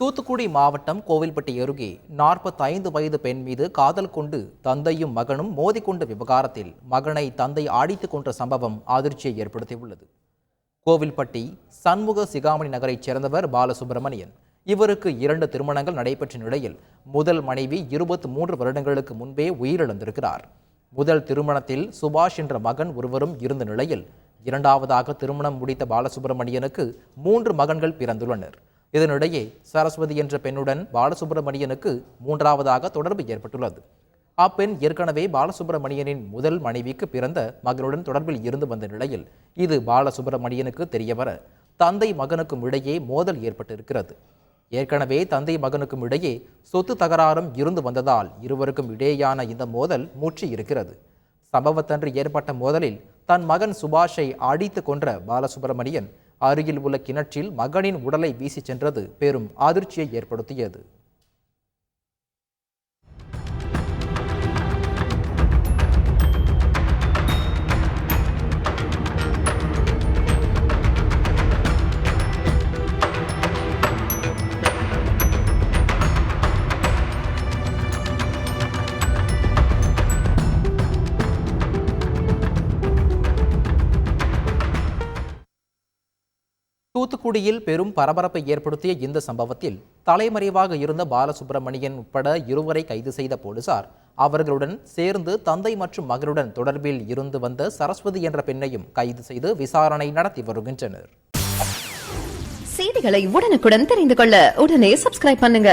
தூத்துக்குடி மாவட்டம் கோவில்பட்டி அருகே 45 வயது பெண் மீது காதல் கொண்டு தந்தையும் மகனும் மோதிக்கொண்ட விவகாரத்தில் மகனை தந்தை ஆடித்து கொன்ற சம்பவம் அதிர்ச்சியை ஏற்படுத்தியுள்ளது. கோவில்பட்டி சண்முக சிகாமணி நகரைச் சேர்ந்தவர் பாலசுப்பிரமணியன் இவருக்கு இரண்டு திருமணங்கள் நடைபெற்ற நிலையில் முதல் மனைவி இருபத்தி மூன்று வருடங்களுக்கு முன்பே உயிரிழந்திருக்கிறார். முதல் திருமணத்தில் சுபாஷ் என்ற மகன் ஒருவரும் இருந்த நிலையில் இரண்டாவதாக திருமணம் முடித்த பாலசுப்பிரமணியனுக்கு மூன்று மகன்கள் பிறந்துள்ளனர். இதனிடையே சரஸ்வதி என்ற பெண்ணுடன் பாலசுப்பிரமணியனுக்கு மூன்றாவதாக தொடர்பு ஏற்பட்டுள்ளது. அப்பெண் ஏற்கனவே பாலசுப்பிரமணியனின் முதல் மனைவிக்கு பிறந்த மகனுடன் தொடர்பில் இருந்து வந்த நிலையில் இது பாலசுப்பிரமணியனுக்கு தெரியவர தந்தை மகனுக்கும் இடையே மோதல் ஏற்பட்டிருக்கிறது. ஏற்கனவே தந்தை மகனுக்கும் இடையே சொத்து தகராறும் இருந்து வந்ததால் இருவருக்கும் இடையேயான இந்த மோதல் மூச்சு இருக்கிறது. சம்பவத்தன்று ஏற்பட்ட மோதலில் தன் மகன் சுபாஷை அடித்து கொன்ற பாலசுப்பிரமணியன் அருகில் உள்ள கிணற்றில் மகனின் உடலை வீசி சென்றது பெரும் அதிர்ச்சியை ஏற்படுத்தியது. தூத்துக்குடியில் பெரும் பரபரப்பை ஏற்படுத்திய இந்த சம்பவத்தில் தலைமறைவாக இருந்த பாலசுப்பிரமணியன் உட்பட இருவரை கைது செய்த போலீசார் அவர்களுடன் சேர்ந்து தந்தை மற்றும் மகனுடன் தொடர்பில் இருந்து வந்த சரஸ்வதி என்ற பெண்ணையும் கைது செய்து விசாரணை நடத்தி வருகின்றனர். செய்திகளை உடனுக்குடன் தெரிந்து கொள்ள உடனே சப்ஸ்கிரைப் பண்ணுங்க.